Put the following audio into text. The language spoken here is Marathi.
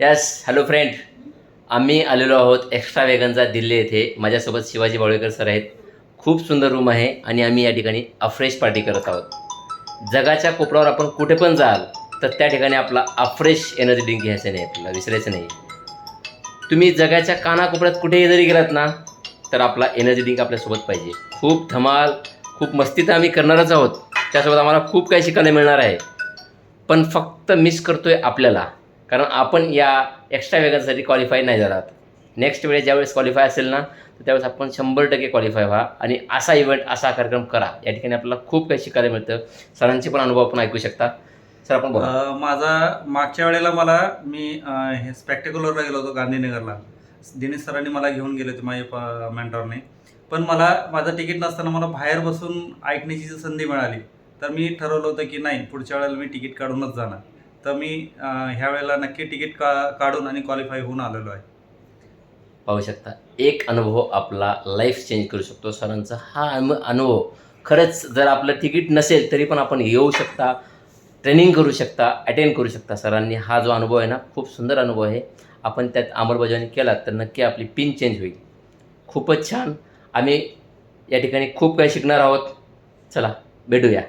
यस हॅलो फ्रेंड आम्ही आलेलो आहोत एक्स्ट्रा वेगनचा दिल्ली येथे. माझ्यासोबत शिवाजी बावळेकर सर आहेत. खूप सुंदर रूम आहे आणि आम्ही या ठिकाणी अफ्रेश पार्टी करत आहोत. जगाच्या कोपऱ्यावर आपण कुठे पण जाल तर त्या ठिकाणी आपला अफ्रेश एनर्जी ड्रिंक घ्यायचं नाही आपल्याला विसरायचं नाही. तुम्ही जगाच्या कानाकोपऱ्यात कुठेही जरी गेलात ना तर आपला एनर्जी ड्रिंक आपल्यासोबत पाहिजे. खूप धमाल खूप मस्ती तर आम्ही करणारच आहोत. त्यासोबत आम्हाला खूप काही शिकायला मिळणार आहे. पण फक्त मिस करतो आहे आपल्याला. कारण आपण या एक्स्ट्रा वेगनसाठी क्वालिफाय नाही झाला नेक्स्ट वेळेस ज्यावेळेस क्वालिफाय असेल ना तर त्यावेळेस आपण शंभर टक्के क्वालिफाय व्हा आणि असा इव्हेंट असा कार्यक्रम करा. या ठिकाणी आपल्याला खूप काही शिकायला मिळतं. सरांचे पण अनुभव आपण ऐकू शकता. सर आपण माझा मागच्या वेळेला मला मी हे स्पेक्टेक्युलरला गेलो होतो गांधीनगरला. दिनेश सरांनी मला घेऊन गेले होते माझ्या मेंटॉरने पण मला माझं तिकीट नसताना मला बाहेर बसून ऐकण्याची जर संधी मिळाली तर मी ठरवलं होतं की नाही पुढच्या वेळेला मी तिकीट काढूनच जाणार. तर मी ह्या वेळेला नक्की तिकीट का काढून आणि क्वालिफाय होऊन आलेलो आहे. पाहू शकता. एक अनुभव आपला लाईफ चेंज करू शकतो सरांचा. हा अनु अनुभव खरंच जर आपलं तिकीट नसेल तरी पण आपण येऊ शकता ट्रेनिंग करू शकता अटेंड करू शकता सरांनी. हा जो अनुभव आहे ना खूप सुंदर अनुभव आहे. आपण त्यात अंमलबजावणी केला तर नक्की आपली पिन चेंज होईल. खूपच छान. आम्ही या ठिकाणी खूप काही शिकणार आहोत. चला भेटूया.